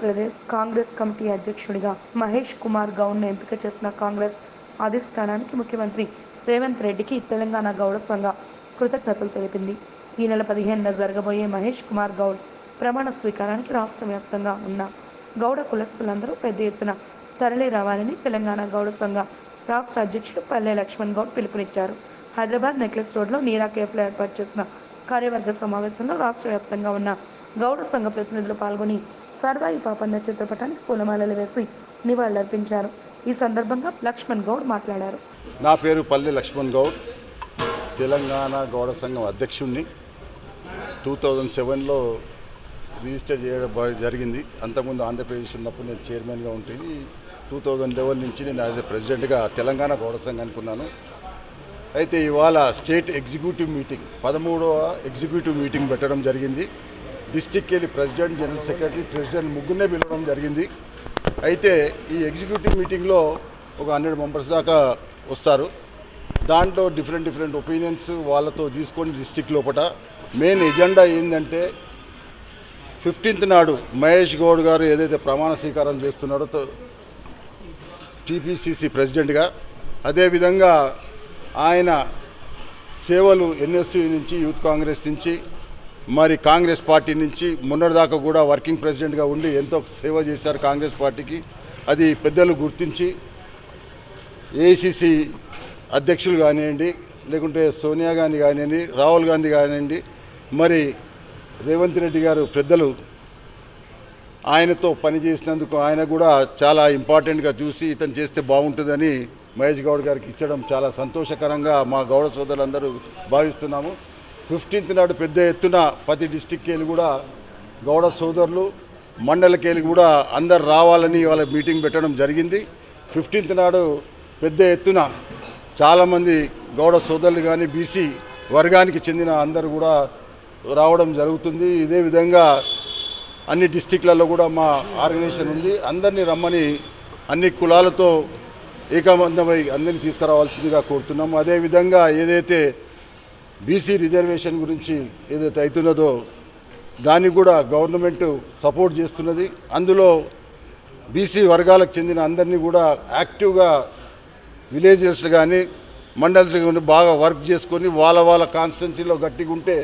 Pradesh Congress committee అధ్యక్షుడిగా మహేష్ కుమార్ గౌడ్ను ఎంపిక చేసిన కాంగ్రెస్ అధిష్టానానికి ముఖ్యమంత్రి రేవంత్ రెడ్డికి తెలంగాణ గౌడ సంఘ కృతజ్ఞతలు తెలిపింది. ఈ నెల పదిహేనున జరగబోయే మహేష్ కుమార్ గౌడ్ ప్రమాణ స్వీకారానికి రాష్ట్ర వ్యాప్తంగా ఉన్న గౌడ కులస్తులందరూ పెద్ద ఎత్తున తరలి రావాలని తెలంగాణ గౌడ సంఘ రాష్ట్ర అధ్యక్షుడు పల్లె లక్ష్మణ్ గౌడ్ పిలుపునిచ్చారు. హైదరాబాద్ నెక్లెస్ రోడ్లో నీరా కేఫ్లో ఏర్పాటు చేసిన కార్యవర్గ సమావేశంలో రాష్ట్ర వ్యాప్తంగా ఉన్న గౌడ సంఘ ప్రతినిధులు పాల్గొని సర్వాయి పాపన్న చిత్రపటానికి పూలమాలలు వేసి నివాళులర్పించారు. ఈ సందర్భంగా లక్ష్మణ్ గౌడ్ మాట్లాడారు. నా పేరు పల్లె లక్ష్మణ్ గౌడ్. తెలంగాణ గౌడ సంఘం అధ్యక్షుడిని టూ థౌజండ్ సెవెన్లో రిజిస్టర్ చేయడం జరిగింది. అంతకుముందు ఆంధ్రప్రదేశ్ ఉన్నప్పుడు నేను చైర్మన్గా ఉంటుంది టూ థౌజండ్ లెవెన్ నుంచి నేను యాజ్ ఎ ప్రెసిడెంట్గా తెలంగాణ గౌడ సంఘానికి ఉన్నాను అయితే ఇవాళ స్టేట్ ఎగ్జిక్యూటివ్ మీటింగ్ పదమూడవ ఎగ్జిక్యూటివ్ మీటింగ్ పెట్టడం జరిగింది. డిస్టిక్ వెళ్ళి ప్రెసిడెంట్ జనరల్ సెక్రటరీ ప్రెసిడెంట్ ముగ్గురునే పిలవడం జరిగింది. అయితే ఈ ఎగ్జిక్యూటివ్ మీటింగ్లో ఒక హండ్రెడ్ మెంబర్స్ దాకా వస్తారు. దాంట్లో డిఫరెంట్ డిఫరెంట్ ఒపీనియన్స్ వాళ్ళతో తీసుకొని డిస్టిక్ లోపల మెయిన్ ఎజెండా ఏంటంటే ఫిఫ్టీన్త్ నాడు మహేష్ గౌడ్ గారు ఏదైతే ప్రమాణ స్వీకారం చేస్తున్నారో తో- టీపీసీసీ ప్రెసిడెంట్గా అదేవిధంగా ఆయన సేవలు ఎన్ఎస్సీ నుంచి యూత్ కాంగ్రెస్ నుంచి మరి కాంగ్రెస్ పార్టీ నుంచి మొన్నటిదాకా కూడా వర్కింగ్ ప్రెసిడెంట్గా ఉండి ఎంతో సేవ చేశారు కాంగ్రెస్ పార్టీకి. అది పెద్దలు గుర్తించి ఏఐసిసి అధ్యక్షులు కానివ్వండి లేకుంటే సోనియా గాంధీ కానివ్వండి రాహుల్ గాంధీ కానివ్వండి మరి రేవంత్ రెడ్డి గారు పెద్దలు ఆయనతో పనిచేసినందుకు ఆయన కూడా చాలా ఇంపార్టెంట్గా చూసి ఇతను చేస్తే బాగుంటుందని మహేష్ గౌడ్ గారికి ఇచ్చడం చాలా సంతోషకరంగా మా గౌడ సోదరులందరూ భావిస్తున్నాము. ఫిఫ్టీన్త్ నాడు పెద్ద ఎత్తున ప్రతి డిస్టిక్కి వెళ్ళి కూడా గౌడ సోదరులు మండలికి వెళ్ళి కూడా అందరు రావాలని వాళ్ళ మీటింగ్ పెట్టడం జరిగింది. ఫిఫ్టీన్త్ నాడు పెద్ద ఎత్తున చాలామంది గౌడ సోదరులు కానీ బీసీ వర్గానికి చెందిన అందరూ కూడా రావడం జరుగుతుంది. ఇదే విధంగా అన్ని డిస్టిక్లలో కూడా మా ఆర్గనైజేషన్ ఉంది. అందరినీ రమ్మని అన్ని కులాలతో ఏకమందమై అందరినీ తీసుకురావాల్సిందిగా కోరుతున్నాము అదేవిధంగా ఏదైతే బీసీ రిజర్వేషన్ గురించి ఏదైతే అవుతున్నదో దానికి కూడా గవర్నమెంట్ సపోర్ట్ చేస్తున్నది. అందులో బీసీ వర్గాలకు చెందిన అందరినీ కూడా యాక్టివ్గా విలేజెస్ కానీ మండల్స్ కానీ బాగా వర్క్ చేసుకొని వాళ్ళ వాళ్ళ కాన్స్టిట్యున్సీలో గట్టిగా ఉంటే